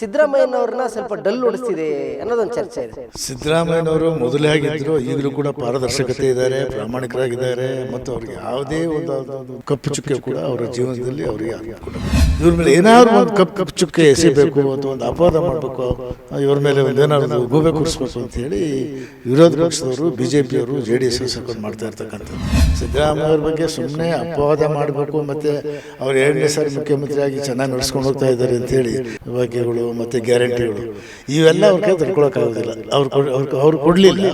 ಸಿದ್ದರಾಮಯ್ಯನವ್ರನ್ನ ಸ್ವಲ್ಪ ಡಲ್ ಹೊಡಿಸ್ತಿದೆ ಅನ್ನೋದೊಂದು ಚರ್ಚೆ ಇದೆ. ಸಿದ್ದರಾಮಯ್ಯನವರು ಮೊದಲೇ ಆಗಿದ್ರು ಈಗಲೂ ಕೂಡ ಪಾರದರ್ಶಕತೆ ಇದ್ದಾರೆ ಪ್ರಾಮಾಣಿಕರಾಗಿದ್ದಾರೆ ಮತ್ತು ಅವ್ರಿಗೆ ಯಾವುದೇ ಒಂದು ಒಂದು ಕಪ್ಪು ಚುಕ್ಕೆ ಕೂಡ ಅವರ ಜೀವನದಲ್ಲಿ ಅವರಿಗೆ ಇವ್ರ ಮೇಲೆ ಏನಾದ್ರು ಒಂದು ಕಪ್ಪು ಕಪ್ಪು ಚುಕ್ಕೆ ಎಸಿಬೇಕು ಅಥವಾ ಒಂದು ಅಪವಾದ ಮಾಡಬೇಕು. ಇವ್ರ ಮೇಲೆ ಒಂದು ಏನಾದ್ರು ಗೂಬೆ ಕೂರಿಸ್ಬೇಕು ಅಂತ ಹೇಳಿ ವಿರೋಧ ಪಕ್ಷದವರು ಬಿ ಜೆ ಪಿಯವರು ಜೆ ಡಿ ಎಸ್ ಸರ್ಕಾರ ಮಾಡ್ತಾ ಇರ್ತಕ್ಕಂಥದ್ದು. ಸಿದ್ದರಾಮಯ್ಯ ಅವ್ರ ಬಗ್ಗೆ ಸುಮ್ಮನೆ ಅಪವಾದ ಮಾಡಬೇಕು ಮತ್ತು ಅವ್ರು ಎರಡನೇ ಸಾರಿ ಮುಖ್ಯಮಂತ್ರಿಯಾಗಿ ಚೆನ್ನಾಗಿ ನಡೆಸ್ಕೊಂಡು ಹೋಗ್ತಾ ಇದ್ದಾರೆ ಅಂತೇಳಿ ಭಾಗ್ಯಗಳು ಮತ್ತು ಗ್ಯಾರಂಟಿಗಳು ಇವೆಲ್ಲ ಅವ್ರ ಕೈ ತಡ್ಕೊಳಕ್ಕಾಗೋದಿಲ್ಲ ಅವ್ರು ಕೊಡ್- ಅವ್ರು ಅವ್ರು ಕೊಡಲಿಲ್ಲ.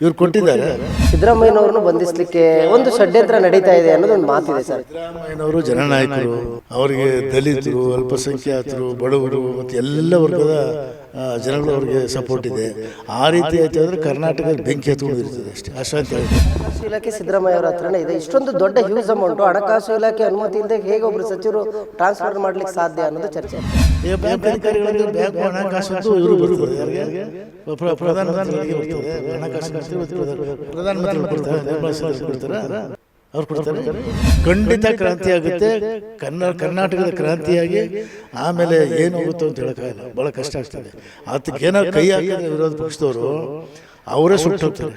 ಇವ್ರು ಕೊಟ್ಟಿದ್ದಾರೆ. ಸಿದ್ದರಾಮಯ್ಯನವ್ರನ್ನು ಬಂಧಿಸಲಿಕ್ಕೆ ಒಂದು ಷಡ್ಯಂತ್ರ ನಡೀತಾ ಇದೆ ಅನ್ನೋದು ಒಂದು ಮಾತಿದೆ ಸರ್. ಸಿದ್ದರಾಮಯ್ಯನವರು ಜನನಾಯಕರು ಅವರಿಗೆ ದಲಿತರು ಅಲ್ಪಸಂಖ್ಯಾತರು ಬಡವರು ಮತ್ತು ಎಲ್ಲ ವರ್ಗದ ಜನಗಳು ಅವ್ರಿಗೆ ಸಪೋರ್ಟ್ ಇದೆ. ಆ ರೀತಿ ಆಯ್ತು ಅಂದರೆ ಕರ್ನಾಟಕದಲ್ಲಿ ಬೆಂಕಿ ಎತ್ಕೊಂಡಿರ್ತದೆ ಅಷ್ಟೇ. ಅಷ್ಟಂತ ಹಣಕಾಸು ಇಲಾಖೆ ಸಿದ್ದರಾಮಯ್ಯ ಅವರ ಹತ್ರನೇ ಇದೆ. ಇಷ್ಟೊಂದು ದೊಡ್ಡ ಹ್ಯೂಸ್ ಅಮೌಂಟ್ ಹಣಕಾಸು ಇಲಾಖೆ ಅನುಮತಿ ಇಲ್ಲದೆ ಹೇಗೆ ಒಬ್ರು ಸಚಿವರು ಟ್ರಾನ್ಸ್ಫರ್ ಮಾಡ್ಲಿಕ್ಕೆ ಸಾಧ್ಯ ಅನ್ನೋದು ಚರ್ಚೆ. ಬ್ಯಾಂಕ್ ಅಧಿಕಾರಿಗಳಿಗೆ ಬ್ಯಾಂಕ್ ಹಣಕಾಸು ಇವರು ಯಾರಿಗೆ? ಹಣಕಾಸು ಮಂತ್ರಿ ಪ್ರಧಾನ- ಪ್ರಧಾನಮಂತ್ರಿ ಕೊಡ್ತಾರಾ ಅವ್ರು ಕೊಡ್ತಾರೆ. ಖಂಡಿತ ಕ್ರಾಂತಿ ಆಗುತ್ತೆ. ಕನ್ನಡ ಕರ್ನಾಟಕದ ಕ್ರಾಂತಿಯಾಗಿ ಆಮೇಲೆ ಏನು ಹೋಗುತ್ತೋ ಅಂತ ಹೇಳೋಕ್ಕಾಗಲ್ಲ. ಭಾಳ ಕಷ್ಟ ಆಗ್ತದೆ. ಅದಕ್ಕೆ ಏನಾದ್ರು ಕೈ ಹಾಕಿದ್ರೆ ವಿರೋಧ ಪಕ್ಷದವರು ಅವರೇ ಸುಟ್ಟು ಹೋಗ್ತಾರೆ.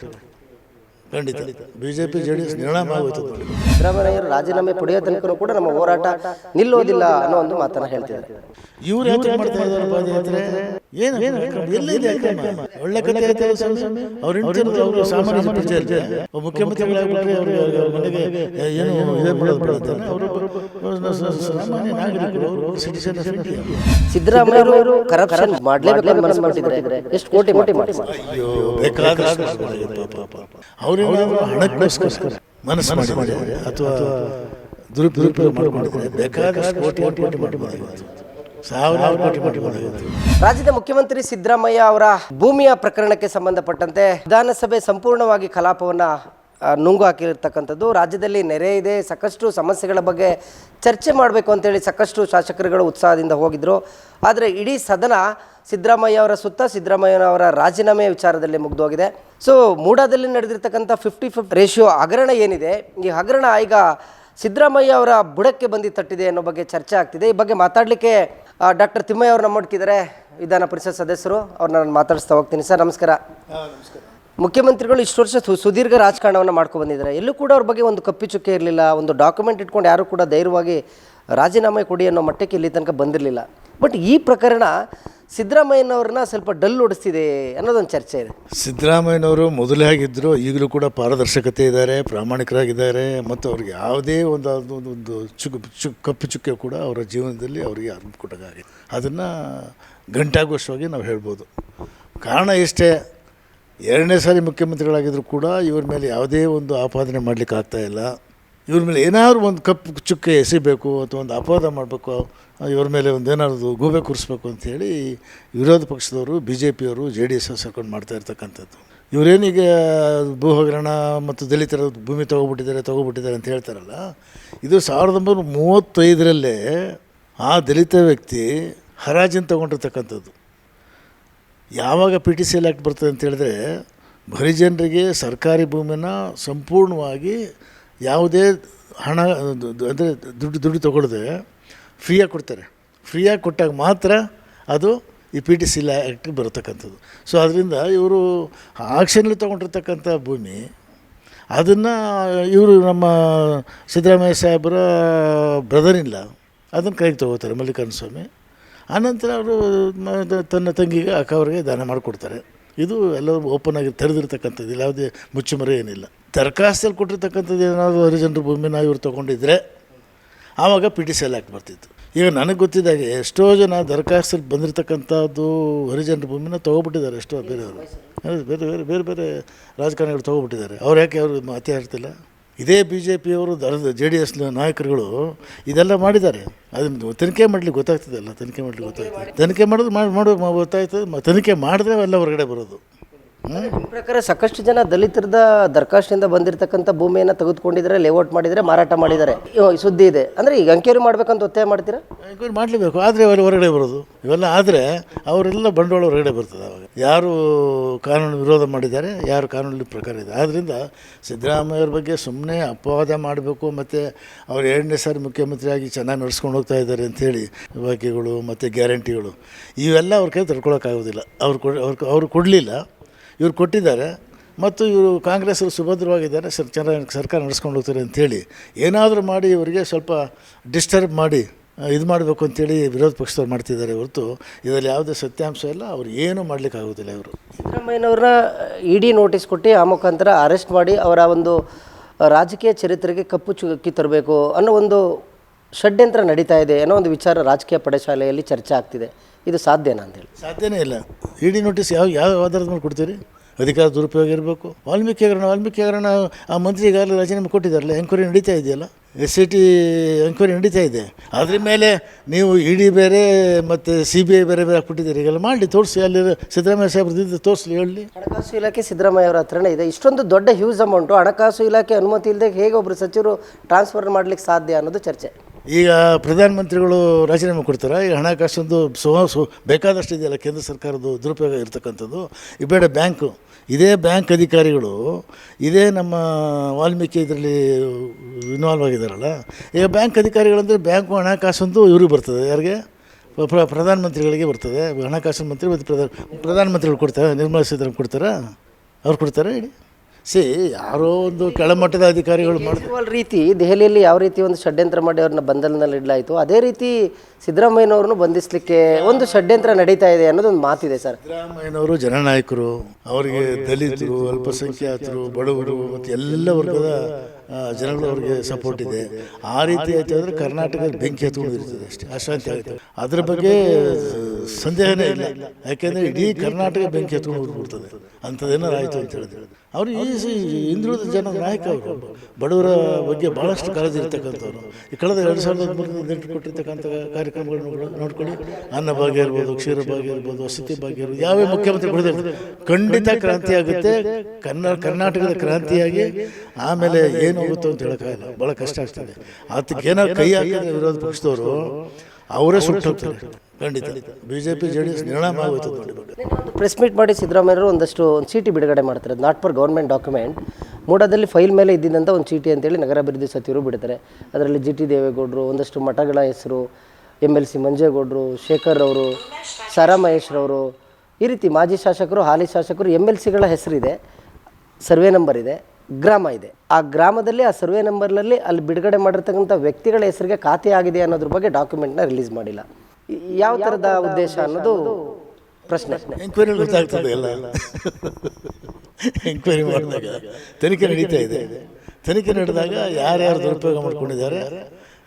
ಖಂಡಿತ. B J P J D S ನೋಡಿ ಸಿದ್ದರಾಮಯ್ಯರು ರಾಜೀನಾಮೆ ಪಡೆಯೋ ತನಕ ಕೂಡ ನಮ್ಮ ಹೋರಾಟ ನಿಲ್ಲೋದಿಲ್ಲ ಅನ್ನೋ ಒಂದು ಮಾತನ್ನ ಹೇಳ್ತಿದ್ದಾರೆ. ಇವ್ರು ಯಾತ್ರೆ ಮಾಡ್ತಾ ಇದ್ದಾರೆ ಪಾದಯಾತ್ರೆ? ಏನು ಎಲ್ಲಿದೆ? ಒಳ್ಳೆ ಕಥೆ ಸ್ವಾಮಿ? ಅವ್ರ ಅವರು ಸಾಮಾನ್ಯ ಇರುತ್ತೆ ಒಬ್ಬ ಮುಖ್ಯಮಂತ್ರಿಗಳಾಗ್ಬಿಟ್ರೆ ಅವ್ರಿಗೆ ಅವ್ರ ಮನೆಗೆ ಏನು ಇದೇ ಮಾಡೋದು ಅವರು ಸಾಮಾನ್ಯ ನಾಗರಿಕರು ಅವರು ಸಿಟಿಸನ್ ಆಫ್ ಇಂಡಿಯಾ ಸಿದ್ದರಾಮಯ್ಯರು ಕರಪ್ಷನ್ ಮಾಡ್ಲೇಬೇಕು ಮನಸ್ಸು ಮಾಡಿದ್ರೆ ಎಷ್ಟು ಕೋಟಿ ಕೋಟಿ ಮಾಡಿ ಅಯ್ಯೋ ಬೇಕಾದಷ್ಟು ಮಾಡಿ ಪಾಪ ಮಾಡಿ ಮಾಡಿ ಹಣಕ್ಕೋಸ್ಕರ ಮನಸ್ಸು ಮಾಡಿದ್ದಾರೆ ಅಥವಾ ದುರುಪಯೋಗ ಮಾಡ್ಕೊಂಡಿದ್ದಾರೆ ಬೇಕಾದಷ್ಟು ಕೋಟಿ ಸಾವಿರಾರು ಕೋಟಿ ಮಾಡ್ಬೋದಾಗಿತ್ತು ರಾಜ್ಯದ ಮುಖ್ಯಮಂತ್ರಿ ಸಿದ್ದರಾಮಯ್ಯ ಅವರ ಭೂಮಿಯ ಪ್ರಕರಣಕ್ಕೆ ಸಂಬಂಧಪಟ್ಟಂತೆ ವಿಧಾನಸಭೆ ಸಂಪೂರ್ಣವಾಗಿ ಕಲಾಪವನ್ನು ನುಂಗು ಹಾಕಿರ್ತಕ್ಕಂಥದ್ದು ರಾಜ್ಯದಲ್ಲಿ ನೆರೆ ಇದೆ ಸಾಕಷ್ಟು ಸಮಸ್ಯೆಗಳ ಬಗ್ಗೆ ಚರ್ಚೆ ಮಾಡಬೇಕು ಅಂತೇಳಿ ಸಾಕಷ್ಟು ಶಾಸಕರುಗಳು ಉತ್ಸಾಹದಿಂದ ಹೋಗಿದ್ರು. ಆದರೆ ಇಡೀ ಸದನ ಸಿದ್ದರಾಮಯ್ಯ ಅವರ ಸುತ್ತ ಸಿದ್ದರಾಮಯ್ಯನವರ ರಾಜೀನಾಮೆ ವಿಚಾರದಲ್ಲಿ ಮುಗ್ದೋಗಿದೆ. ಸೊ ಮೂಡಾದಲ್ಲಿ ನಡೆದಿರ್ತಕ್ಕಂಥ ಫಿಫ್ಟಿ ಫಿಫ್ಟಿ ರೇಷಿಯೋ ಹಗರಣ ಏನಿದೆ? ಈ ಹಗರಣ ಈಗ ಸಿದ್ದರಾಮಯ್ಯ ಅವರ ಬುಡಕ್ಕೆ ಬಂದು ತಟ್ಟಿದೆ ಅನ್ನೋ ಬಗ್ಗೆ ಚರ್ಚೆ ಆಗ್ತಿದೆ. ಈ ಬಗ್ಗೆ ಮಾತಾಡಲಿಕ್ಕೆ ಡಾಕ್ಟರ್ ತಿಮ್ಮಯ್ಯ ಅವರು ನಮ್ಮೊಟ್ಟಿದ್ದಾರೆ ವಿಧಾನ ಪರಿಷತ್ ಸದಸ್ಯರು ಅವ್ರನ್ನ ನಾನು ಮಾತಾಡಿಸ್ತಾ ಹೋಗ್ತೀನಿ ಸರ್. ನಮಸ್ಕಾರ. ಮುಖ್ಯಮಂತ್ರಿಗಳು ಇಷ್ಟು ವರ್ಷ ಸು- ಸುದೀರ್ಘ ರಾಜಕಾರಣವನ್ನು ಮಾಡ್ಕೊಂಡು ಬಂದಿದ್ದಾರೆ. ಎಲ್ಲೂ ಕೂಡ ಅವ್ರ ಬಗ್ಗೆ ಒಂದು ಕಪ್ಪಿ ಚುಕ್ಕೆ ಇರಲಿಲ್ಲ ಒಂದು ಡಾಕ್ಯುಮೆಂಟ್ ಇಟ್ಕೊಂಡು ಯಾರು ಕೂಡ ಧೈರ್ಯವಾಗಿ ರಾಜೀನಾಮೆ ಕೊಡಿ ಅನ್ನೋ ಮಟ್ಟಕ್ಕೆ ಇಲ್ಲಿ ತನಕ ಬಂದಿರಲಿಲ್ಲ. ಬಟ್ ಈ ಪ್ರಕರಣ ಸಿದ್ದರಾಮಯ್ಯನವ್ರನ್ನ ಸ್ವಲ್ಪ ಡಲ್ ಹೊಡಿಸ್ತಿದೆ ಅನ್ನೋದೊಂದು ಚರ್ಚೆ ಇದೆ. ಸಿದ್ದರಾಮಯ್ಯನವರು ಮೊದಲೇ ಆಗಿದ್ದರು ಈಗಲೂ ಕೂಡ ಪಾರದರ್ಶಕತೆ ಇದ್ದಾರೆ, ಪ್ರಾಮಾಣಿಕರಾಗಿದ್ದಾರೆ, ಮತ್ತು ಅವ್ರಿಗೆ ಯಾವುದೇ ಒಂದು ಒಂದು ಚುಕ್ ಚುಕ್, ಕಪ್ಪು ಚುಕ್ಕೆ ಕೂಡ ಅವರ ಜೀವನದಲ್ಲಿ ಅವರಿಗೆ ಅರ್ಪಿಕೊಟ್ಟಾಗಿದೆ ಅದನ್ನು ಗಂಟಾಘೋಷವಾಗಿ ನಾವು ಹೇಳ್ಬೋದು. ಕಾರಣ ಇಷ್ಟೇ, ಎರಡನೇ ಸಾರಿ ಮುಖ್ಯಮಂತ್ರಿಗಳಾಗಿದ್ದರೂ ಕೂಡ ಇವ್ರ ಮೇಲೆ ಯಾವುದೇ ಒಂದು ಆಪಾದನೆ ಮಾಡಲಿಕ್ಕೆ ಆಗ್ತಾಯಿಲ್ಲ ಇವ್ರ ಮೇಲೆ ಏನಾದ್ರು ಒಂದು ಕಪ್ಪು ಚುಕ್ಕೆ ಎಸಿಬೇಕು ಅಥವಾ ಒಂದು ಅಪವಾದ ಮಾಡಬೇಕು, ಇವ್ರ ಮೇಲೆ ಒಂದು ಏನಾದ್ರು ಗೂಬೆ ಕೂರಿಸ್ಬೇಕು ಅಂಥೇಳಿ ವಿರೋಧ ಪಕ್ಷದವರು ಬಿ ಜೆ ಪಿಯವರು ಜೆ ಡಿ ಎಸ್ ಸೇರ್ಕೊಂಡು ಮಾಡ್ತಾ ಇರ್ತಕ್ಕಂಥದ್ದು. ಇವರೇನಿಗೆ ಭೂ ಹಗರಣ ಮತ್ತು ದಲಿತರ ಭೂಮಿ ತೊಗೊಬಿಟ್ಟಿದ್ದಾರೆ ತೊಗೊಬಿಟ್ಟಿದ್ದಾರೆ ಅಂತ ಹೇಳ್ತಾರಲ್ಲ, ಇದು ಸಾವಿರದ ಒಂಬೈನೂರ ಮೂವತ್ತೈದರಲ್ಲೇ ಆ ದಲಿತ ವ್ಯಕ್ತಿ ಹರಾಜಿನ ತೊಗೊಂಡಿರ್ತಕ್ಕಂಥದ್ದು. ಯಾವಾಗ P T C L act ಬರ್ತದೆ ಅಂತ ಹೇಳಿದ್ರೆ ಹರಿಜನರಿಗೆ ಸರ್ಕಾರಿ ಭೂಮಿನ ಸಂಪೂರ್ಣವಾಗಿ ಯಾವುದೇ ಹಣ ಅಂದರೆ ದುಡ್ಡು ದುಡ್ಡು ತಗೊಳ್ಳದೆ ಫ್ರೀಯಾಗಿ ಕೊಡ್ತಾರೆ. ಫ್ರೀಯಾಗಿ ಕೊಟ್ಟಾಗ ಮಾತ್ರ ಅದು ಈ ಪಿ ಟಿ ಸಿ ಎಲ್ ಆ್ಯಕ್ಟಿಗೆ ಬರತಕ್ಕಂಥದ್ದು. ಸೊ, ಅದರಿಂದ ಇವರು ಆಕ್ಷನ್ಲಿ ತೊಗೊಂಡಿರ್ತಕ್ಕಂಥ ಭೂಮಿ, ಅದನ್ನು ಇವರು ನಮ್ಮ ಸಿದ್ದರಾಮಯ್ಯ ಸಾಹೇಬರ ಬ್ರದರ್ ಇಲ್ಲ ಅದನ್ನು ಕೈಗೆ ತೊಗೋತಾರೆ ಮಲ್ಲಿಕಾರ್ಜುನ ಸ್ವಾಮಿ. ಆನಂತರ ಅವರು ತನ್ನ ತಂಗಿಗೆ ಅಕ್ಕ ಅವರಿಗೆ ದಾನ ಮಾಡಿಕೊಡ್ತಾರೆ. ಇದು ಎಲ್ಲ ಓಪನ್ ಆಗಿ ತೆರೆದಿರ್ತಕ್ಕಂಥದ್ದು. ಯಾವುದೇ ಮುಚ್ಚುಮರೆ ಏನಿಲ್ಲ. ದರಖಾಸ್ತಲ್ಲಿ ಕೊಟ್ಟಿರ್ತಕ್ಕಂಥದ್ದು ಏನಾದರೂ ಹರಿಜನರ ಭೂಮಿನ ಇವ್ರು ತೊಗೊಂಡಿದ್ರೆ ಆವಾಗ ಪಿ ಟಿ ಸಿ ಬರ್ತಿತ್ತು? ಈಗ ನನಗೆ ಗೊತ್ತಿದ್ದಾಗೆ ಎಷ್ಟೋ ಜನ ದರಖಾಸ್ತಲ್ಲಿ ಬಂದಿರತಕ್ಕಂಥದ್ದು ಹರಿಜನರ ಭೂಮಿನ ತೊಗೊಬಿಟ್ಟಿದ್ದಾರೆ. ಎಷ್ಟೋ ಬೇರೆಯವರು. ಬೇರೆ ಬೇರೆ ಬೇರೆ ಬೇರೆ ರಾಜಕಾರಣಿಗಳು ತೊಗೊಬಿಟ್ಟಿದ್ದಾರೆ. ಅವ್ರು ಯಾಕೆ ಅವರು ಅತಿ ಆಗ್ತಿಲ್ಲ ಇದೇ ಬಿ ಜೆ ಪಿಯವರು ದರದ ಜೆ ಡಿ ಎಸ್ನ ನಾಯಕರುಗಳು ಇದೆಲ್ಲ ಮಾಡಿದ್ದಾರೆ. ಅದನ್ನು ತನಿಖೆ ಮಾಡಲಿಕ್ಕೆ ಗೊತ್ತಾಗ್ತದಲ್ಲ, ತನಿಖೆ ಮಾಡಲಿಕ್ಕೆ ಗೊತ್ತಾಗ್ತದೆ. ತನಿಖೆ ಮಾಡೋದು ಮಾಡಿ ಮಾಡೋ ಗೊತ್ತಾಗ್ತದೆ ತನಿಖೆ ಮಾಡಿದ್ರೆ ಅವೆಲ್ಲ ಹೊರಗಡೆ ಬರೋದು. ಪ್ರಕಾರ ಸಾಕಷ್ಟು ಜನ ದಲಿತರದ ದರ್ಖಾಸ್ತಿಂದ ಬಂದಿರತಕ್ಕಂಥ ಭೂಮಿಯನ್ನು ತೆಗೆದುಕೊಂಡಿದ್ದಾರೆ ಲೇಔಟ್ ಮಾಡಿದರೆ ಮಾರಾಟ ಮಾಡಿದ್ದಾರೆ. ಇವಾಗ ಸುದ್ದಿ ಇದೆ. ಅಂದರೆ ಈಗ ಎಂಕ್ವೈರಿ ಮಾಡಬೇಕಂತ ಒತ್ತಾಯ ಮಾಡ್ತೀರಾ? ಎಂಕ್ವೈರಿ ಮಾಡಲೇಬೇಕು. ಆದರೆ ಅವರು ಹೊರಗಡೆ ಬರೋದು. ಇವೆಲ್ಲ ಆದರೆ ಅವರೆಲ್ಲ ಬಂಡವಾಳ ಹೊರಗಡೆ ಬರ್ತದೆ ಅವಾಗ. ಯಾರು ಕಾನೂನು ವಿರೋಧ ಮಾಡಿದ್ದಾರೆ, ಯಾರು ಕಾನೂನು ಪ್ರಕಾರ ಇದೆ. ಆದ್ದರಿಂದ ಸಿದ್ದರಾಮಯ್ಯವ್ರ ಬಗ್ಗೆ ಸುಮ್ಮನೆ ಅಪವಾದ ಮಾಡಬೇಕು, ಮತ್ತು ಅವ್ರು ಎರಡನೇ ಸಾರಿ ಮುಖ್ಯಮಂತ್ರಿಯಾಗಿ ಚೆನ್ನಾಗಿ ನಡೆಸ್ಕೊಂಡು ಹೋಗ್ತಾ ಇದ್ದಾರೆ ಅಂಥೇಳಿ ಬಾಕಿಗಳು ಮತ್ತು ಗ್ಯಾರಂಟಿಗಳು. ಇವೆಲ್ಲ ಅವ್ರ ಕೈ ತಡ್ಕೊಳೋಕ್ಕಾಗೋದಿಲ್ಲ. ಅವ್ರು ಕೊಡ್ ಅವ್ರು ಅವ್ರು ಕೊಡಲಿಲ್ಲ. ಇವ್ರು ಕೊಟ್ಟಿದ್ದಾರೆ. ಮತ್ತು ಇವರು ಕಾಂಗ್ರೆಸ್ಸರು ಸುಭದ್ರವಾಗಿದ್ದಾರೆ. ಸರ್ ಚೆನ್ನಾಗಿ ಸರ್ಕಾರ ನಡೆಸ್ಕೊಂಡು ಹೋಗ್ತಾರೆ ಅಂಥೇಳಿ ಏನಾದರೂ ಮಾಡಿ ಇವರಿಗೆ ಸ್ವಲ್ಪ ಡಿಸ್ಟರ್ಬ್ ಮಾಡಿ ಇದು ಮಾಡಬೇಕು ಅಂತೇಳಿ ವಿರೋಧ ಪಕ್ಷದವ್ರು ಮಾಡ್ತಿದ್ದಾರೆ ಹೊರತು ಇದರಲ್ಲಿ ಯಾವುದೇ ಸತ್ಯಾಂಶ ಇಲ್ಲ. ಅವ್ರು ಏನೂ ಮಾಡಲಿಕ್ಕಾಗೋದಿಲ್ಲ ಇವರು. ಸಿದ್ದರಾಮಯ್ಯನವ್ರನ್ನ ಇಡಿ ನೋಟಿಸ್ ಕೊಟ್ಟು ಆ ಮುಖಾಂತರ ಅರೆಸ್ಟ್ ಮಾಡಿ ಅವರ ಒಂದು ರಾಜಕೀಯ ಚರಿತ್ರೆಗೆ ಕಪ್ಪು ಚುಕ್ಕಿ ತರಬೇಕು ಅನ್ನೋ ಒಂದು ಷಡ್ಯಂತ್ರ ನಡೀತಾ ಇದೆ ಅನ್ನೋ ಒಂದು ವಿಚಾರ ರಾಜಕೀಯ ಪಡೆಶಾಲೆಯಲ್ಲಿ ಚರ್ಚೆ ಆಗ್ತಿದೆ. ಇದು ಸಾಧ್ಯನಾ ಅಂತೇಳಿ ಸಾಧ್ಯನೇ ಇಲ್ಲ. ಇ ಡಿ ನೋಟಿಸ್ ಯಾವ ಯಾವ ಆಧಾರದ ಮೇಲೆ ಕೊಡ್ತೀರಿ? ಅಧಿಕಾರ ದುರುಪಯೋಗ ಇರಬೇಕು. ವಾಲ್ಮೀಕಿ ಹಗರಣ ವಾಲ್ಮೀಕಿ ಹಗರಣ ಆ ಮಂತ್ರಿ ಈಗಾಗಲೇ ರಾಜೀನಾಮೆ ಕೊಟ್ಟಿದ್ದಾರಲ್ಲ ಎಂಕ್ವೈರಿ ನಡೀತಾ ಇದೆಯಲ್ಲ? ಎಸ್ ಸಿ ಟಿ ಎಂಕ್ವೈರಿ ನಡೀತಾ ಇದೆ. ಅದ್ರ ಮೇಲೆ ನೀವು ಇ ಡಿ ಬೇರೆ ಮತ್ತು ಸಿ ಬಿ ಐ ಬೇರೆ ಬೇರೆ ಹಾಕ್ಬಿಟ್ಟಿದ್ದೀರಿ. ಈಗೆಲ್ಲ ಮಾಡಿ ತೋರಿಸಿ ಅಲ್ಲಿ ಸಿದ್ದರಾಮಯ್ಯ ಸಾಹೇಬ್ರದ್ದು ತೋರಿಸಲಿ ಹೇಳಿ ಹಣಕಾಸು ಇಲಾಖೆ ಸಿದ್ದರಾಮಯ್ಯ ಅವರ ಹತ್ರನೇ ಇದೆ. ಇಷ್ಟೊಂದು ದೊಡ್ಡ ಹ್ಯೂಸ್ ಅಮೌಂಟು ಹಣಕಾಸು ಇಲಾಖೆ ಅನುಮತಿ ಇಲ್ಲದೆ ಹೇಗೆ ಒಬ್ಬರು ಸಚಿವರು ಟ್ರಾನ್ಸ್ಫರ್ ಮಾಡ್ಲಿಕ್ಕೆ ಸಾಧ್ಯ ಅನ್ನೋದು ಚರ್ಚೆ. ಈಗ ಪ್ರಧಾನಮಂತ್ರಿಗಳು ರಾಜೀನಾಮೆ ಕೊಡ್ತಾರೆ? ಈಗ ಹಣಕಾಸೊಂದು ಸು ಸು, ಬೇಕಾದಷ್ಟು ಇದೆಯಲ್ಲ ಕೇಂದ್ರ ಸರ್ಕಾರದ ದುರುಪಯೋಗ ಇರತಕ್ಕಂಥದ್ದು. ಈ ಬೇಡ, ಬ್ಯಾಂಕು. ಇದೇ ಬ್ಯಾಂಕ್ ಅಧಿಕಾರಿಗಳು, ಇದೇ ನಮ್ಮ ವಾಲ್ಮೀಕಿ ಇದರಲ್ಲಿ ಇನ್ವಾಲ್ವ್ ಆಗಿದ್ದಾರಲ್ಲ ಈಗ ಬ್ಯಾಂಕ್ ಅಧಿಕಾರಿಗಳಂದರೆ ಬ್ಯಾಂಕು ಹಣಕಾಸೊಂದು ಇವ್ರಿಗೆ ಬರ್ತದೆ. ಯಾರಿಗೆ? ಪ್ರ- ಪ್ರ- ಪ್ರಧಾನಮಂತ್ರಿಗಳಿಗೆ ಬರ್ತದೆ. ಹಣಕಾಸು ಮಂತ್ರಿ ಮತ್ತು ಪ್ರಧಾನ, ಪ್ರಧಾನಮಂತ್ರಿಗಳು ಕೊಡ್ತಾರೆ? ನಿರ್ಮಲಾ ಸೀತಾರಾಮನ್ ಕೊಡ್ತಾರಾ? ಅವ್ರು ಕೊಡ್ತಾರೆ ಹೇಳಿ? ಸಿ ಯಾರೋ ಒಂದು ಕೆಳಮಟ್ಟದ ಅಧಿಕಾರಿಗಳು ಮಾಡಿದ ಕೇಜ್ರಿವಾಲ್ ರೀತಿ ದೆಹಲಿಯಲ್ಲಿ ಯಾವ ರೀತಿ ಒಂದು ಷಡ್ಯಂತ್ರ ಮಾಡಿ ಅವ್ರನ್ನ ಬಂಧನದಲ್ಲಿ ಇಡಲಾಯಿತು ಅದೇ ರೀತಿ ಸಿದ್ದರಾಮಯ್ಯನವ್ರನ್ನು ಬಂಧಿಸಲಿಕ್ಕೆ ಒಂದು ಷಡ್ಯಂತ್ರ ನಡೀತಾ ಇದೆ ಅನ್ನೋದು ಒಂದು ಮಾತಿದೆ ಸರ್. ಸಿದ್ದರಾಮಯ್ಯನವರು ಜನನಾಯಕರು ಅವರಿಗೆ ದಲಿತರು ಅಲ್ಪಸಂಖ್ಯಾತರು ಬಡವರು ಮತ್ತು ಎಲ್ಲ ವರ್ಗದ ಜನಗಳು ಅವ್ರಿಗೆ ಸಪೋರ್ಟ್ ಇದೆ. ಆ ರೀತಿ ಆಯ್ತು ಅಂದರೆ ಕರ್ನಾಟಕದಲ್ಲಿ ಬೆಂಕಿ ಹತ್ಕೊಂಡಿರ್ತದೆ ಅಷ್ಟೇ. ಅಶಾಂತಿ ಆಗುತ್ತೆ. ಅದ್ರ ಬಗ್ಗೆ ಸಂದೇಹನೇ ಇಲ್ಲ. ಯಾಕೆಂದರೆ ಇಡೀ ಕರ್ನಾಟಕ ಬೆಂಕಿ ಎತ್ಕೊಂಡು ಹೋಗ್ಬಿಡ್ತದೆ. ಅಂಥದ್ದೇನಾರು ಆಯಿತು ಅಂತ ಹೇಳಿದ್ರೆ. ಅವರು ಈ ಹಿಂದುಳಿದ ಜನದ ನಾಯಕ ಅವರು ಬಡವರ ಬಗ್ಗೆ ಭಾಳಷ್ಟು ಕಾಳಜಿ ಇರ್ತಕ್ಕಂಥವ್ರು. ಈ ಕಳೆದ ಎರಡು ಸಾವಿರದ ಹದಿಮೂರರಿಂದ ನೆಟ್ಟು ಕೊಟ್ಟಿರ್ತಕ್ಕಂಥ ಕಾರ್ಯಕ್ರಮಗಳನ್ನು ನೋಡ್- ನೋಡ್ಕೊಳ್ಳಿ. ಅನ್ನ ಭಾಗ್ಯ ಇರ್ಬೋದು, ಕ್ಷೀರ ಭಾಗ್ಯ ಇರ್ಬೋದು, ವಸತಿ ಭಾಗ್ಯ ಇರ್ಬೋದು ಯಾವೇ ಮುಖ್ಯಮಂತ್ರಿ ಕೊಡೋದು ಖಂಡಿತ ಕ್ರಾಂತಿ ಆಗುತ್ತೆ ಕನ್ನಡ ಕರ್ನಾಟಕದ ಕ್ರಾಂತಿಯಾಗಿ, ಆಮೇಲೆ ಹೋಗುತ್ತೋ ಅಂತ ಹೇಳೋಕ್ಕಾಗಲ್ಲ ಭಾಳ ಕಷ್ಟ ಆಗ್ತದೆ. ಅದಕ್ಕೆ ಏನಾದ್ರು ಕೈ ಹಾಕಿದ್ರೆ ವಿರೋಧ ಪಕ್ಷದವರು ಅವರೇ ಸುಟ್ಟು ಹೋಗ್ತಾರೆ. ಖಂಡಿತ. B J P J D S ನಿರ್ಣಾಮ. Press meet ಮಾಡಿ ಸಿದ್ದರಾಮಯ್ಯರು ಒಂದಷ್ಟು ಒಂದು ಚೀಟಿ ಬಿಡುಗಡೆ ಮಾಡ್ತಾರೆ ನಾಟ್ ಫಾರ್ ಗೌರ್ಮೆಂಟ್ ಡಾಕ್ಯುಮೆಂಟ್. ಮೂಡಾದಲ್ಲಿ ಫೈಲ್ ಮೇಲೆ ಇದ್ದಿದ್ದಂಥ ಒಂದು ಚೀಟಿ ಅಂತೇಳಿ ನಗರಾಭಿವೃದ್ಧಿ ಸಚಿವರು ಬಿಡ್ತಾರೆ ಅದರಲ್ಲಿ ಜಿ ಟಿ ದೇವೇಗೌಡರು ಒಂದಷ್ಟು ಮಠಗಳ ಹೆಸರು ಎಂ ಎಲ್ ಸಿ ಮಂಜೇಗೌಡರು ಶೇಖರ್ ಅವರು ಸಾರಾ ಮಹೇಶ್ರವರು ಈ ರೀತಿ ಮಾಜಿ ಶಾಸಕರು ಹಾಲಿ ಶಾಸಕರು ಎಂ ಎಲ್ ಸಿಗಳ ಹೆಸರಿದೆ. ಸರ್ವೆ ನಂಬರ್ ಇದೆ. ಗ್ರಾಮ ಇದೆ. ಆ ಗ್ರಾಮದಲ್ಲಿ ಆ ಸರ್ವೆ ನಂಬರ್ನಲ್ಲಿ ಅಲ್ಲಿ ಬಿಡುಗಡೆ ಮಾಡಿರ್ತಕ್ಕಂಥ ವ್ಯಕ್ತಿಗಳ ಹೆಸರಿಗೆ ಖಾತೆ ಆಗಿದೆ ಅನ್ನೋದ್ರ ಬಗ್ಗೆ ಡಾಕ್ಯುಮೆಂಟ್ನ ರಿಲೀಸ್ ಮಾಡಿಲ್ಲ. ಯಾವ ಥರದ ಉದ್ದೇಶ ಅನ್ನೋದು ಪ್ರಶ್ನೆ. ಎಂಕ್ವೈರಿ ಗೊತ್ತಾಗ್ತದೆ ಎಲ್ಲ. ಎಂಕ್ವೈರಿ ಮಾಡಿದಾಗ ತನಿಖೆ ನಡೀತಾ ಇದೆ. ತನಿಖೆ ನಡೆದಾಗ ಯಾರ್ಯಾರು ದುರುಪಯೋಗ ಮಾಡ್ಕೊಂಡಿದ್ದಾರೆ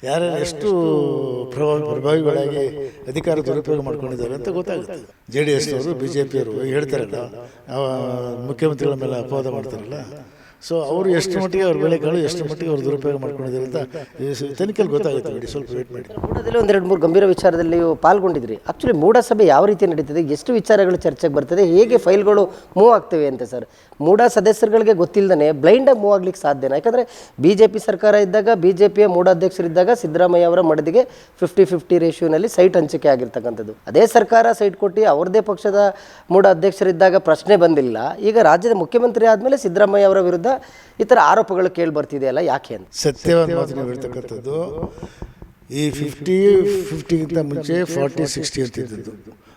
ಯಾರ್ಯಾರು ಎಷ್ಟು ಪ್ರಭಾವ ಪ್ರಭಾವಿಗಳಾಗಿ ಅಧಿಕಾರ ದುರುಪಯೋಗ ಮಾಡ್ಕೊಂಡಿದ್ದಾರೆ ಅಂತ ಗೊತ್ತಾಗುತ್ತೆ. ಜೆ ಡಿ ಎಸ್ನವರು ಬಿ ಜೆ ಪಿಯವರು ಹೇಳ್ತಾರಲ್ಲ ಮುಖ್ಯಮಂತ್ರಿಗಳ ಮೇಲೆ ಅಪವಾದ ಮಾಡ್ತಾರಲ್ಲ ಸೊ ಅವರು ಎಷ್ಟು ಮಟ್ಟಿಗೆ ಅವ್ರ ಬೆಳೆಗಳು ಎಷ್ಟು ಮಟ್ಟಿಗೆ ಅವ್ರು ದುರುಪಯೋಗ ಮಾಡ್ಕೊಂಡಿದ್ದಾರೆ ಅಂತ ತನಿಖೆಯಲ್ಲಿ ಗೊತ್ತಾಗುತ್ತೆ ಬಿಡಿ ಸ್ವಲ್ಪ ವೇಟ್ ಮಾಡಿ. ಮೂಡದಲ್ಲಿ ಒಂದೆರಡು ಮೂರು ಗಂಭೀರ ವಿಚಾರದಲ್ಲಿ ಪಾಲ್ಗೊಂಡಿದ್ರಿ. ಆಕ್ಚುಲಿ ಮೂಡ ಸಭೆ ಯಾವ ರೀತಿ ನಡೀತದೆ ಎಷ್ಟು ವಿಚಾರಗಳು ಚರ್ಚೆಗೆ ಬರ್ತದೆ ಹೇಗೆ ಫೈಲ್ಗಳು ಮೂವ್ ಆಗ್ತವೆ ಅಂತ ಸರ್? ಮೂಡ ಸದಸ್ಯರುಗಳಿಗೆ ಗೊತ್ತಿಲ್ಲದೇ ಬ್ಲೈಂಡಾಗಿ ಮೂವ್ ಆಗ್ಲಿಕ್ಕೆ ಸಾಧ್ಯನಾ? ಯಾಕಂದರೆ ಬಿ ಜೆ ಪಿ ಸರ್ಕಾರ ಇದ್ದಾಗ ಬಿ ಜೆ ಪಿಯ ಮೂಡಾಧ್ಯಕ್ಷರಿದ್ದಾಗ ಸಿದ್ದರಾಮಯ್ಯ ಅವರ ಮಡದಿಗೆ ಫಿಫ್ಟಿ ಫಿಫ್ಟಿ ರೇಷಿಯೋನಲ್ಲಿ ಸೈಟ್ ಹಂಚಿಕೆ ಆಗಿರ್ತಕ್ಕಂಥದ್ದು. ಅದೇ ಸರ್ಕಾರ ಸೈಟ್ ಕೊಟ್ಟು ಅವ್ರದ್ದೇ ಪಕ್ಷದ ಮೂಡ ಅಧ್ಯಕ್ಷರಿದ್ದಾಗ ಪ್ರಶ್ನೆ ಬಂದಿಲ್ಲ. ಈಗ ರಾಜ್ಯದ ಮುಖ್ಯಮಂತ್ರಿ ಆದಮೇಲೆ ಸಿದ್ದರಾಮಯ್ಯ ಅವರ ವಿರುದ್ಧ ಈ ಥರ ಆರೋಪಗಳು ಕೇಳಿ ಬರ್ತಿದೆಯಲ್ಲ ಯಾಕೆ ಅಂತ? ಸತ್ಯವಾದ ಹೇಳ್ತಕ್ಕಂಥದ್ದು ಈ ಫಿಫ್ಟಿ ಫಿಫ್ಟಿಗಿಂತ ಮುಂಚೆ ಫಾರ್ಟಿ ಸಿಕ್ಸ್ಟಿ ಅಂತ ಇದ್ದದ್ದು.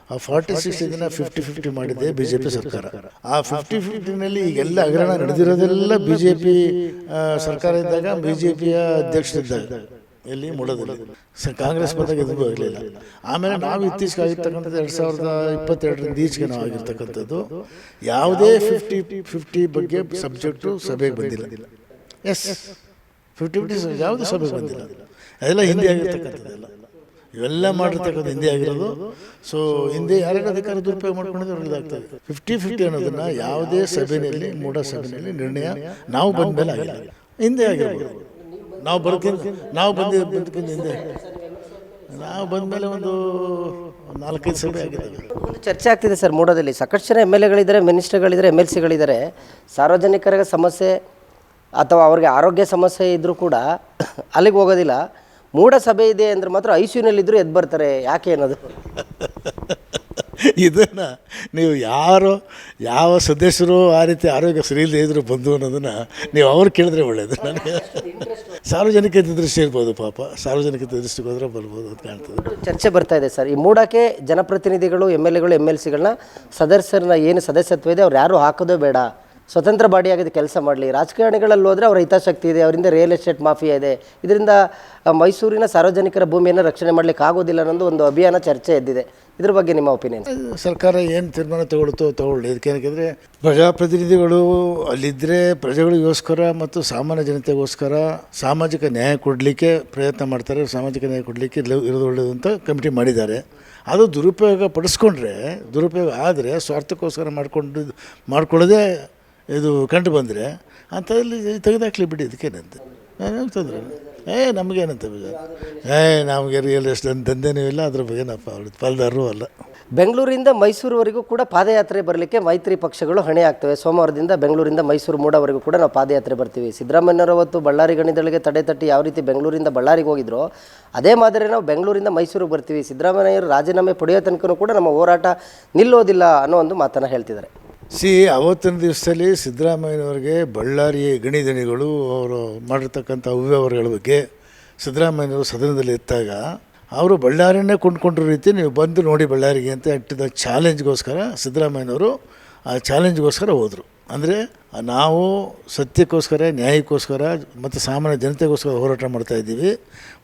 ಆ ಫಾರ್ಟಿ ಸಿಕ್ಸ್ಟಿನ ಫಿಫ್ಟಿ ಫಿಫ್ಟಿ ಮಾಡಿದೆ ಬಿ ಜೆ ಪಿ ಸರ್ಕಾರ. ಆ ಫಿಫ್ಟಿ ಫಿಫ್ಟಿನಲ್ಲಿ ಈಗೆಲ್ಲ ಹಗರಣ ನಡೆದಿರೋದೆಲ್ಲ ಬಿ ಜೆ ಪಿ ಸರ್ಕಾರ ಇದ್ದಾಗ ಬಿ ಜೆ ಪಿಯ ಅಧ್ಯಕ್ಷರಿದ್ದಾಗ. ಎಲ್ಲಿ ಮೂಡೋದಿಲ್ಲ ಕಾಂಗ್ರೆಸ್ ಬಂದಾಗ ಎದುರು ಆಗಲಿಲ್ಲ ಆಮೇಲೆ ನಾವು ಇತ್ತೀಚೆಗೆ ಆಗಿರ್ತಕ್ಕಂಥದ್ದು ಎರಡು ಸಾವಿರದ ಇಪ್ಪತ್ತೆರಡರಿಂದ ಈಚೆಗೆ ನಾವು ಆಗಿರ್ತಕ್ಕಂಥದ್ದು, ಯಾವುದೇ ಫಿಫ್ಟಿ ಫಿಫ್ಟಿ ಬಗ್ಗೆ ಸಬ್ಜೆಕ್ಟು ಸಭೆಗೆ ಬಂದಿಲ್ಲ. ಎಸ್ ಫಿಫ್ಟಿ ಫಿಫ್ಟಿ ಯಾವುದೇ ಸಭೆಗೆ ಬಂದಿಲ್ಲ. ಅದೆಲ್ಲ ಹಿಂದಿ ಆಗಿರ್ತಕ್ಕಂಥದ್ದೆಲ್ಲ. ಇವೆಲ್ಲ ಮಾಡಿರ್ತಕ್ಕಂಥ ಹಿಂದೆ ಆಗಿರೋದು. ಸೊ ಹಿಂದೆ ಯಾರ್ಯಾರು ಅಧಿಕಾರ ದುರುಪಯೋಗ ಮಾಡ್ಕೊಂಡಿದ್ರು ಆಗ್ತದೆ. ಫಿಫ್ಟಿ ಫಿಫ್ಟಿ ಅನ್ನೋದನ್ನು ಯಾವುದೇ ಸಭೆಯಲ್ಲಿ, ಮೂಢ ಸಭೆಯಲ್ಲಿ ನಿರ್ಣಯ ನಾವು ಬಂದ ಮೇಲೆ ಆಗಿಲ್ಲ. ಹಿಂದೆ ಆಗಿರ್ಬೋದು. ನಾವು ಬದುಕಿಂದ ನಾವು ಬಂದ ಬದುಕಿಂದ ಹಿಂದೆ. ನಾವು ಬಂದಮೇಲೆ ಒಂದು ನಾಲ್ಕೈದು ಸಭೆ ಆಗಿದೆ. ಒಂದು ಚರ್ಚೆ ಆಗ್ತಿದೆ ಸರ್ ಮೂಡೋದಲ್ಲಿ. ಸಾಕಷ್ಟು ಜನ ಎಂ ಎಲ್ ಎಗಳಿದ್ದಾರೆ ಮಿನಿಸ್ಟರ್ಗಳಿದ್ದಾರೆ ಎಂ ಎಲ್ ಸಿಗಳಿದ್ದಾರೆ. ಸಾರ್ವಜನಿಕರಿಗೆ ಸಮಸ್ಯೆ ಅಥವಾ ಅವ್ರಿಗೆ ಆರೋಗ್ಯ ಸಮಸ್ಯೆ ಇದ್ದರೂ ಕೂಡ ಅಲ್ಲಿಗೆ ಹೋಗೋದಿಲ್ಲ. ಮೂಡ ಸಭೆ ಇದೆ ಅಂದ್ರೆ ಮಾತ್ರ ಐ ಸಿ ಯುನಲ್ಲಿದ್ದರೂ ಎದ್ದು ಬರ್ತಾರೆ. ಯಾಕೆ ಅನ್ನೋದು. ಇದನ್ನು ನೀವು ಯಾರು, ಯಾವ ಸದಸ್ಯರು ಆ ರೀತಿ ಆರೋಗ್ಯ ಸರಿ ಇಲ್ಲದೆ ಇದ್ರು ಬಂದು ಅನ್ನೋದನ್ನು ನೀವು ಅವ್ರು ಕೇಳಿದ್ರೆ ಒಳ್ಳೆಯದು ನನಗೆ ಸಾರ್ವಜನಿಕ ದೃಷ್ಟಿ ಇರ್ಬೋದು ಪಾಪ. ಸಾರ್ವಜನಿಕ ದೃಷ್ಟಿಗೆ ಹೋದ್ರೆ ಬರ್ಬೋದು ಅಂತ ಕಾಣ್ತದೆ. ಚರ್ಚೆ ಬರ್ತಾ ಇದೆ ಸರ್. ಈ ಮೂಡಕ್ಕೆ ಜನಪ್ರತಿನಿಧಿಗಳು, ಎಂ ಎಲ್ ಎಗಳು, ಎಂ ಎಲ್ ಸಿಗಳನ್ನ ಸದಸ್ಯರನ್ನ ಏನು ಸದಸ್ಯತ್ವ ಇದೆ, ಅವ್ರು ಯಾರು ಹಾಕೋದೇ ಬೇಡ. ಸ್ವತಂತ್ರ ಬಾಡಿಯಾಗಿದೆ ಕೆಲಸ ಮಾಡಲಿ. ರಾಜಕಾರಣಿಗಳಲ್ಲಿ ಹೋದರೆ ಅವರ ಹಿತಾಸಕ್ತಿ ಇದೆ, ಅವರಿಂದ ರಿಯಲ್ ಎಸ್ಟೇಟ್ ಮಾಫಿಯಾ ಇದೆ. ಇದರಿಂದ ಮೈಸೂರಿನ ಸಾರ್ವಜನಿಕರ ಭೂಮಿಯನ್ನು ರಕ್ಷಣೆ ಮಾಡಲಿಕ್ಕೆ ಆಗೋದಿಲ್ಲ ಅನ್ನೋದು ಒಂದು ಅಭಿಯಾನ ಚರ್ಚೆ ಎದ್ದಿದೆ. ಇದ್ರ ಬಗ್ಗೆ ನಿಮ್ಮ ಒಪಿನಿಯನ್ ಸರ್ಕಾರ ಏನು ತೀರ್ಮಾನ ತಗೊಳ್ತೋ ತಗೊಳ್ಳಿ. ಇದಕ್ಕೆ ಪ್ರಜಾಪ್ರತಿನಿಧಿಗಳು ಅಲ್ಲಿದ್ದರೆ ಪ್ರಜೆಗಳಿಗೋಸ್ಕರ ಮತ್ತು ಸಾಮಾನ್ಯ ಜನತೆಗೋಸ್ಕರ ಸಾಮಾಜಿಕ ನ್ಯಾಯ ಕೊಡಲಿಕ್ಕೆ ಪ್ರಯತ್ನ ಮಾಡ್ತಾರೆ. ಸಾಮಾಜಿಕ ನ್ಯಾಯ ಕೊಡಲಿಕ್ಕೆ ಇರೋದು ಒಳ್ಳೆಯದು ಅಂತ ಕಮಿಟಿ ಮಾಡಿದ್ದಾರೆ. ಅದು ದುರುಪಯೋಗ ಪಡಿಸ್ಕೊಂಡ್ರೆ, ದುರುಪಯೋಗ ಆದರೆ ಸ್ವಾರ್ಥಕ್ಕೋಸ್ಕರ ಮಾಡಿಕೊಂಡು, ಮಾಡ್ಕೊಳ್ಳೋದೇ ಇದು ಕಂಡು ಬಂದರೆ ಅಂಥದ್ರಲ್ಲಿ ತೆಗೆದಾಕ್ಲಿ ಬಿಡಿ, ಇದಕ್ಕೇನಂತ? ನಾನೇನು ತೊಂದರೆ. ಏ, ನಮಗೇನಂತ ಬೇಜಾರು ಏ, ನಮಗೆ ರಿಯಲ್ ಎಸ್ಟೇಟ್ ದಂಧೆನೂ ಇಲ್ಲ ಅದ್ರ ಬಗ್ಗೆ ನಾವು ಪಾಲ್- ಅಲ್ಲ. ಬೆಂಗಳೂರಿಂದ ಮೈಸೂರುವರೆಗೂ ಕೂಡ ಪಾದಯಾತ್ರೆ ಬರಲಿಕ್ಕೆ ಮೈತ್ರಿ ಪಕ್ಷಗಳು ಹಣೆ ಆಗ್ತವೆ. ಸೋಮವಾರದಿಂದ ಬೆಂಗಳೂರಿಂದ ಮೈಸೂರು ಮೂಡವರೆಗೂ ಕೂಡ ನಾವು ಪಾದಯಾತ್ರೆ ಬರ್ತೀವಿ. ಸಿದ್ದರಾಮಯ್ಯನವರು ಅವತ್ತು ಬಳ್ಳಾರಿ ಗಣಿದಳಿಗೆ ತಡೆ ತಟ್ಟಿ ಯಾವ ರೀತಿ ಬೆಂಗಳೂರಿಂದ ಬಳ್ಳಾರಿಗೆ ಹೋಗಿದ್ರು, ಅದೇ ಮಾದರಿ ನಾವು ಬೆಂಗಳೂರಿಂದ ಮೈಸೂರಿಗೆ ಬರ್ತೀವಿ. ಸಿದ್ದರಾಮಯ್ಯರು ರಾಜೀನಾಮೆ ಪಡೆಯೋ ತನಕ ಕೂಡ ನಮ್ಮ ಹೋರಾಟ ನಿಲ್ಲೋದಿಲ್ಲ ಅನ್ನೋ ಒಂದು ಮಾತನ್ನು ಹೇಳ್ತಿದ್ದಾರೆ. ಸಿ, ಅವತ್ತಿನ ದಿವಸದಲ್ಲಿ ಸಿದ್ದರಾಮಯ್ಯನವ್ರಿಗೆ ಬಳ್ಳಾರಿ ಗಣಿದಣಿಗಳು ಅವರು ಮಾಡಿರ್ತಕ್ಕಂಥ ಅವ್ಯವಹಾರಗಳ ಬಗ್ಗೆ ಸಿದ್ದರಾಮಯ್ಯನವರು ಸದನದಲ್ಲಿ ಇದ್ದಾಗ ಅವರು ಬಳ್ಳಾರಿಯನ್ನೇ ಕೊಂಡ್ಕೊಂಡಿರೋ ರೀತಿ ನೀವು ಬಂದು ನೋಡಿ ಬಳ್ಳಾರಿಗೆ ಅಂತ ಇಟ್ಟಿದ್ದ ಚಾಲೆಂಜ್ಗೋಸ್ಕರ ಸಿದ್ದರಾಮಯ್ಯನವರು ಆ ಚಾಲೆಂಜ್ಗೋಸ್ಕರ ಹೋದರು. ಅಂದರೆ, ನಾವು ಸತ್ಯಕ್ಕೋಸ್ಕರ, ನ್ಯಾಯಕ್ಕೋಸ್ಕರ ಮತ್ತು ಸಾಮಾನ್ಯ ಜನತೆಗೋಸ್ಕರ ಹೋರಾಟ ಮಾಡ್ತಾ ಇದ್ದೀವಿ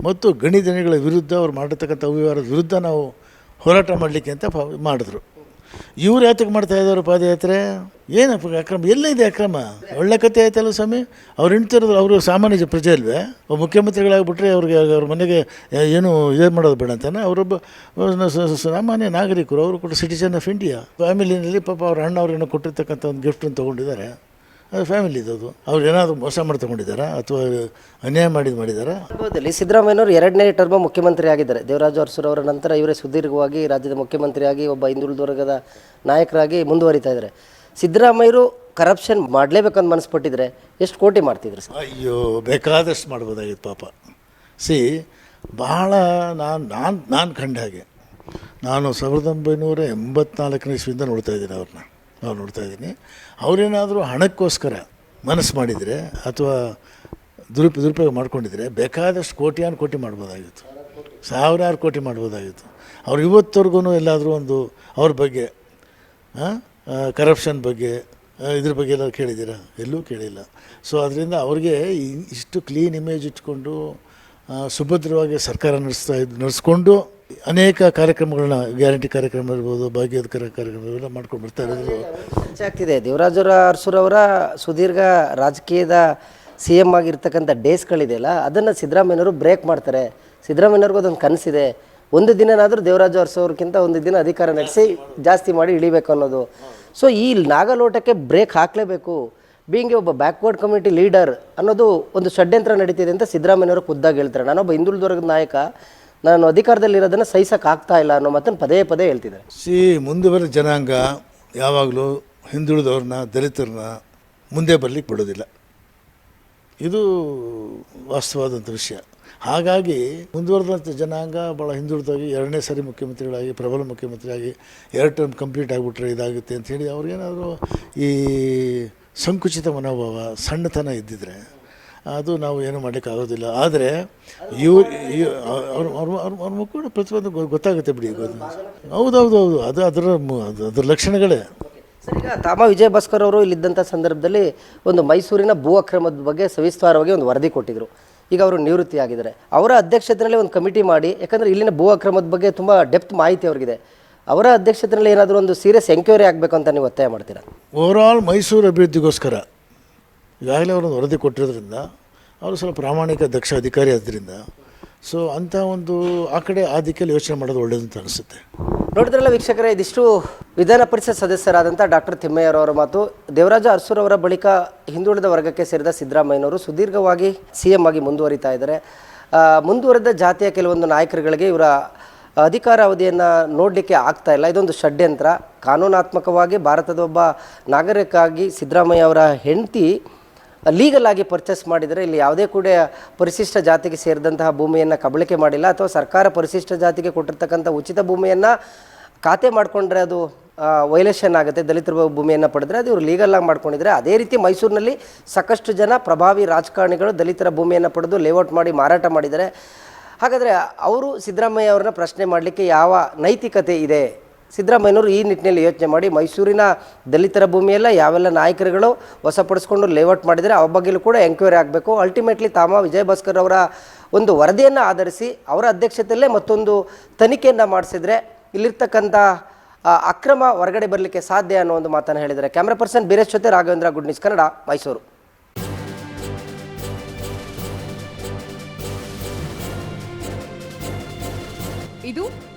ಮತ್ತು ಗಣಿದಣಿಗಳ ವಿರುದ್ಧ ಅವ್ರು ಮಾಡಿರ್ತಕ್ಕಂಥ ಅವ್ಯವಹಾರದ ವಿರುದ್ಧ ನಾವು ಹೋರಾಟ ಮಾಡಲಿಕ್ಕೆ ಅಂತ ಮಾಡಿದ್ರು. ಇವ್ರು ಯಾತಕ್ಕೆ ಮಾಡ್ತಾ ಇದ್ದಾರೆ ಪಾದಯಾತ್ರೆ? ಏನಪ್ಪ ಅಕ್ರಮ? ಎಲ್ಲ ಇದೆ ಅಕ್ರಮ? ಒಳ್ಳೆ ಕತೆ ಆಯ್ತಲ್ಲ ಸ್ವಾಮಿ? ಅವ್ರು ಹೆಣ್ತಿರೋದು ಅವರು ಸಾಮಾನ್ಯ ಪ್ರಜೆ ಅಲ್ವೇ? ಒಬ್ಬ ಮುಖ್ಯಮಂತ್ರಿಗಳಾಗ್ಬಿಟ್ರೆ ಅವ್ರಿಗೆ ಅವ್ರ ಮನೆಗೆ ಏನು ಇದು ಮಾಡೋದು ಬೇಡ ಅಂತಾನೆ? ಅವರೊಬ್ಬ ಸಾಮಾನ್ಯ ನಾಗರಿಕರು, ಅವರು ಕೂಡ ಸಿಟಿಜನ್ ಆಫ್ ಇಂಡಿಯಾ ಫ್ಯಾಮಿಲಿನಲ್ಲಿ ಪಾಪ ಅವ್ರ ಅಣ್ಣ ಅವ್ರೇನೋ ಕೊಟ್ಟಿರ್ತಕ್ಕಂಥ ಒಂದು ಗಿಫ್ಟನ್ನು ತೊಗೊಂಡಿದ್ದಾರೆ. ಅದು ಫ್ಯಾಮಿಲಿ ಅದು. ಅವ್ರು ಏನಾದರೂ ಮೋಸ ಮಾಡಿ ತೊಗೊಂಡಿದ್ದಾರಾ? ಅಥವಾ ಅನ್ಯಾಯ ಮಾಡಿದ್ದು ಮಾಡಿದ್ದಾರಾ? ಅನುಭವದಲ್ಲಿ ಸಿದ್ದರಾಮಯ್ಯನವರು ಎರಡನೇ ಟರ್ಮ್ ಮುಖ್ಯಮಂತ್ರಿ ಆಗಿದ್ದಾರೆ. ದೇವರಾಜ ಅರಸು ಅವರ ನಂತರ ಇವರೇ ಸುದೀರ್ಘವಾಗಿ ರಾಜ್ಯದ ಮುಖ್ಯಮಂತ್ರಿಯಾಗಿ ಒಬ್ಬ ಹಿಂದುಳಿದ ವರ್ಗದ ನಾಯಕರಾಗಿ ಮುಂದುವರಿತಾ ಇದ್ದಾರೆ. ಸಿದ್ದರಾಮಯ್ಯರು ಕರಪ್ಷನ್ ಮಾಡಲೇಬೇಕಂತ ಮನಸ್ಪಟ್ಟಿದ್ರೆ ಎಷ್ಟು ಕೋಟಿ ಮಾಡ್ತಿದ್ರು ಸರ್? ಅಯ್ಯೋ ಬೇಕಾದಷ್ಟು ಮಾಡ್ಬೋದಾಗಿತ್ತು ಪಾಪ. ಸಿ ಭಾಳ ನಾನು ನಾನು ನಾನು ಕಂಡ ಹಾಗೆ ನಾನು ಸಾವಿರದ ಒಂಬೈನೂರ ಎಂಬತ್ನಾಲ್ಕನೇ ಇಸ್ವಿಯಿಂದ ನೋಡ್ತಾ ಇದ್ದೀನಿ ಅವ್ರನ್ನ. ಅವ್ರು ನೋಡ್ತಾ ಇದ್ದೀನಿ. ಅವರೇನಾದರೂ ಹಣಕ್ಕೋಸ್ಕರ ಮನಸ್ಸು ಮಾಡಿದರೆ ಅಥವಾ ದುರುಪ, ದುರುಪಯೋಗ ಮಾಡ್ಕೊಂಡಿದ್ರೆ ಬೇಕಾದಷ್ಟು ಕೋಟ್ಯಾನು ಕೋಟಿ ಮಾಡ್ಬೋದಾಗಿತ್ತು. ಸಾವಿರಾರು ಕೋಟಿ ಮಾಡ್ಬೋದಾಗಿತ್ತು. ಅವ್ರು ಇವತ್ತವರೆಗೂ ಎಲ್ಲಾದರೂ ಒಂದು ಅವ್ರ ಬಗ್ಗೆ ಕರಪ್ಷನ್ ಬಗ್ಗೆ ಇದ್ರ ಬಗ್ಗೆ ಎಲ್ಲ ಕೇಳಿದ್ದೀರಾ? ಎಲ್ಲೂ ಕೇಳಿಲ್ಲ. ಸೊ ಅದರಿಂದ ಅವ್ರಿಗೆ ಇಷ್ಟು ಕ್ಲೀನ್ ಇಮೇಜ್ ಇಟ್ಕೊಂಡು ಸುಭದ್ರವಾಗಿ ಸರ್ಕಾರ ನಡೆಸ್ತಾ ಇದ್ದು ನಡೆಸ್ಕೊಂಡು ಅನೇಕ ಕಾರ್ಯಕ್ರಮಗಳನ್ನ, ಗ್ಯಾರಂಟಿ ಕಾರ್ಯಕ್ರಮ ಇರ್ಬೋದು, ಭಾಗ್ಯದ ಕರ, ಕಾರ್ಯಕ್ರಮ ಇವೆಲ್ಲ ಮಾಡ್ಕೊಂಡು ಬರ್ತಾ ಇರೋದು. ಆಗ್ತಿದೆ ದೇವರಾಜರ ಅರಸುರವರ ಸುದೀರ್ಘ ರಾಜಕೀಯದ ಸಿ ಎಂ ಆಗಿರ್ತಕ್ಕಂಥ ಡೇಸ್ಗಳಿದೆಯಲ್ಲ, ಅದನ್ನು ಸಿದ್ದರಾಮಯ್ಯನವರು ಬ್ರೇಕ್ ಮಾಡ್ತಾರೆ. ಸಿದ್ದರಾಮಯ್ಯನವ್ರಿಗೂ ಅದೊಂದು ಕನಸಿದೆ. ಒಂದು ದಿನನಾದರೂ ದೇವರಾಜು ಅರ್ಸೋರ್ಗಿಂತ ಒಂದು ದಿನ ಅಧಿಕಾರ ನಡೆಸಿ ಜಾಸ್ತಿ ಮಾಡಿ ಇಳಿಬೇಕು ಅನ್ನೋದು. ಸೊ ಈ ನಾಗಲೋಟಕ್ಕೆ ಬ್ರೇಕ್ ಹಾಕಲೇಬೇಕು. ಬೀಂಗೆ ಒಬ್ಬ ಬ್ಯಾಕ್ವರ್ಡ್ ಕಮ್ಯುನಿಟಿ ಲೀಡರ್ ಅನ್ನೋದು ಒಂದು ಷಡ್ಯಂತ್ರ ನಡೀತಿದೆ ಅಂತ ಸಿದ್ದರಾಮಯ್ಯನವರು ಖುದ್ದಾಗಿ ಹೇಳ್ತಾರೆ. ನಾನೊಬ್ಬ ಹಿಂದುಳಿದ ವರ್ಗದ ನಾಯಕ. ನಾನು ಅಧಿಕಾರದಲ್ಲಿರೋದನ್ನು ಆಗ್ತಾ ಇಲ್ಲ ಅನ್ನೋ ಮಾತನ್ನು ಪದೇ ಪದೇ ಹೇಳ್ತಿದ್ದಾರೆ. ಸಿ ಮುಂದುವರೆದ ಜನಾಂಗ ಯಾವಾಗಲೂ ಹಿಂದುಳಿದವ್ರನ್ನ, ದಲಿತರನ್ನ ಮುಂದೆ ಬರಲಿಕ್ಕೆ ಬಿಡೋದಿಲ್ಲ. ಇದು ವಾಸ್ತವಾದಂಥ ವಿಷಯ. ಹಾಗಾಗಿ ಮುಂದುವರೆದಂಥ ಜನಾಂಗ ಭಾಳ ಹಿಂದುಳಿದಾಗಿ ಎರಡನೇ ಸಾರಿ ಮುಖ್ಯಮಂತ್ರಿಗಳಾಗಿ, ಪ್ರಬಲ ಮುಖ್ಯಮಂತ್ರಿಯಾಗಿ, ಎರಡು ಟರ್ಮ್ ಕಂಪ್ಲೀಟ್ ಆಗಿಬಿಟ್ರೆ ಇದಾಗುತ್ತೆ ಅಂತ ಹೇಳಿ ಅವ್ರಿಗೇನಾದರೂ ಈ ಸಂಕುಚಿತ ಮನೋಭಾವ, ಸಣ್ಣತನ ಇದ್ದಿದ್ರೆ ಅದು ನಾವು ಏನು ಮಾಡೋಕ್ಕಾಗೋದಿಲ್ಲ ಆದರೆ ಇವ್ರು ಅವ್ರ ಅವ್ರ ಮುಖ ಪ್ರತಿಯೊಂದು ಗೊತ್ತಾಗುತ್ತೆ ಬಿಡಿ ಹೌದು ಹೌದೌದು ಹೌದು ಅದು ಅದರ ಅದರ ಲಕ್ಷಣಗಳೇ. ಈಗ ತಾಮ ವಿಜಯ ಭಾಸ್ಕರ್ ಅವರು ಇಲ್ಲಿದ್ದಂಥ ಸಂದರ್ಭದಲ್ಲಿ ಒಂದು ಮೈಸೂರಿನ ಭೂ ಅಕ್ರಮದ ಬಗ್ಗೆ ಸವಿಸ್ತಾರವಾಗಿ ಒಂದು ವರದಿ ಕೊಟ್ಟಿದ್ದರು ಈಗ ಅವರು ನಿವೃತ್ತಿ ಆಗಿದ್ದಾರೆ ಅವರ ಅಧ್ಯಕ್ಷತೆಯಲ್ಲಿ ಒಂದು ಕಮಿಟಿ ಮಾಡಿ ಯಾಕಂದರೆ ಇಲ್ಲಿನ ಭೂ ಅಕ್ರಮದ ಬಗ್ಗೆ ತುಂಬ ಡೆಪ್ತ್ ಮಾಹಿತಿ ಅವ್ರಿಗಿದೆ. ಅವರ ಅಧ್ಯಕ್ಷತೆಯಲ್ಲಿ ಏನಾದರೂ ಒಂದು ಸೀರಿಯಸ್ ಎಂಕ್ವೈರಿ ಆಗಬೇಕು ಅಂತ ನೀವು ಒತ್ತಾಯ ಮಾಡ್ತೀರಾ? ಓವರಾಲ್ ಮೈಸೂರು ಅಭಿವೃದ್ಧಿಗೋಸ್ಕರ. ಈಗಾಗಲೇ ಅವರೊಂದು ವರದಿ ಕೊಟ್ಟಿರೋದ್ರಿಂದ ಅವರು ಸ್ವಲ್ಪ ಪ್ರಾಮಾಣಿಕ ದಕ್ಷ ಅಧಿಕಾರಿ ಆದ್ದರಿಂದ ಸೊ ಅಂಥ ಒಂದು ಆ ಕಡೆ ಆ ದಿಕ್ಕಲ್ಲಿ ಯೋಚನೆ ಮಾಡೋದು ಒಳ್ಳೇದು ಅಂತ ಅನಿಸುತ್ತೆ. ನೋಡಿದ್ರಲ್ಲ ವೀಕ್ಷಕರೇ, ಇದಿಷ್ಟು ವಿಧಾನ ಪರಿಷತ್ ಸದಸ್ಯರಾದಂಥ ಡಾಕ್ಟರ್ ತಿಮ್ಮಯ್ಯರವರ ಮಾತು, ದೇವರಾಜ ಅರಸುರವರ ಬಳಿಕ ಹಿಂದುಳಿದ ವರ್ಗಕ್ಕೆ ಸೇರಿದ ಸಿದ್ದರಾಮಯ್ಯನವರು ಸುದೀರ್ಘವಾಗಿ ಸಿ ಎಂ ಆಗಿ ಮುಂದುವರಿತಾ ಇದ್ದಾರೆ. ಮುಂದುವರೆದ ಜಾತಿಯ ಕೆಲವೊಂದು ನಾಯಕರುಗಳಿಗೆ ಇವರ ಅಧಿಕಾರ ಅವಧಿಯನ್ನು ನೋಡಲಿಕ್ಕೆ ಆಗ್ತಾ ಇಲ್ಲ. ಇದೊಂದು ಷಡ್ಯಂತ್ರ. ಕಾನೂನಾತ್ಮಕವಾಗಿ ಭಾರತದ ಒಬ್ಬ ನಾಗರಿಕಾಗಿ ಸಿದ್ದರಾಮಯ್ಯ ಅವರ ಹೆಂಡತಿ ಲೀಗಲ್ ಆಗಿ ಪರ್ಚೇಸ್ ಮಾಡಿದರೆ ಇಲ್ಲಿ ಯಾವುದೇ ಕೂಡ ಪರಿಶಿಷ್ಟ ಜಾತಿಗೆ ಸೇರಿದಂತಹ ಭೂಮಿಯನ್ನು ಕಬಳಿಕೆ ಮಾಡಿಲ್ಲ ಅಥವಾ ಸರ್ಕಾರ ಪರಿಶಿಷ್ಟ ಜಾತಿಗೆ ಕೊಟ್ಟಿರ್ತಕ್ಕಂಥ ಉಚಿತ ಭೂಮಿಯನ್ನು ಖಾತೆ ಮಾಡಿಕೊಂಡ್ರೆ ಅದು ವೈಲೇಷನ್ ಆಗುತ್ತೆ, ದಲಿತರ ಭೂಮಿಯನ್ನು ಪಡೆದರೆ ಅದು ಇವರು ಲೀಗಲ್ ಆಗಿ ಮಾಡ್ಕೊಂಡಿದ್ದಾರೆ ಅದೇ ರೀತಿ ಮೈಸೂರಿನಲ್ಲಿ ಸಾಕಷ್ಟು ಜನ ಪ್ರಭಾವಿ ರಾಜಕಾರಣಿಗಳು ದಲಿತರ ಭೂಮಿಯನ್ನು ಪಡೆದು ಲೇಔಟ್ ಮಾಡಿ ಮಾರಾಟ ಮಾಡಿದ್ದಾರೆ. ಹಾಗಾದರೆ ಅವರು ಸಿದ್ದರಾಮಯ್ಯ ಅವರನ್ನ ಪ್ರಶ್ನೆ ಮಾಡಲಿಕ್ಕೆ ಯಾವ ನೈತಿಕತೆ ಇದೆ? ಸಿದ್ದರಾಮಯ್ಯನವರು ಈ ನಿಟ್ಟಿನಲ್ಲಿ ಯೋಚನೆ ಮಾಡಿ ಮೈಸೂರಿನ ದಲಿತರ ಭೂಮಿಯೆಲ್ಲ ಯಾವೆಲ್ಲ ನಾಯಕರುಗಳು ವಶಪಡಿಸ್ಕೊಂಡು ಲೇಔಟ್ ಮಾಡಿದರೆ ಅವ ಬಗ್ಗೆಲೂ ಕೂಡ ಎಂಕ್ವೈರಿ ಆಗಬೇಕು. ಅಲ್ಟಿಮೇಟ್ಲಿ ತಾಮ ವಿಜಯ ಭಾಸ್ಕರ್ ಅವರ ಒಂದು ವರದಿಯನ್ನು ಆಧರಿಸಿ ಅವರ ಅಧ್ಯಕ್ಷತೆಯಲ್ಲೇ ಮತ್ತೊಂದು ತನಿಖೆಯನ್ನು ಮಾಡಿಸಿದ್ರೆ ಇಲ್ಲಿರ್ತಕ್ಕಂಥ ಅಕ್ರಮ ಹೊರಗಡೆ ಬರಲಿಕ್ಕೆ ಸಾಧ್ಯ ಅನ್ನೋ ಒಂದು ಮಾತನ್ನು ಹೇಳಿದರೆ ಕ್ಯಾಮ್ರಾ ಪರ್ಸನ್ ಬೀರೇಶ್ ಜೊತೆ ರಾಘವೇಂದ್ರ ಗುಡ್ ಕನ್ನಡ ಮೈಸೂರು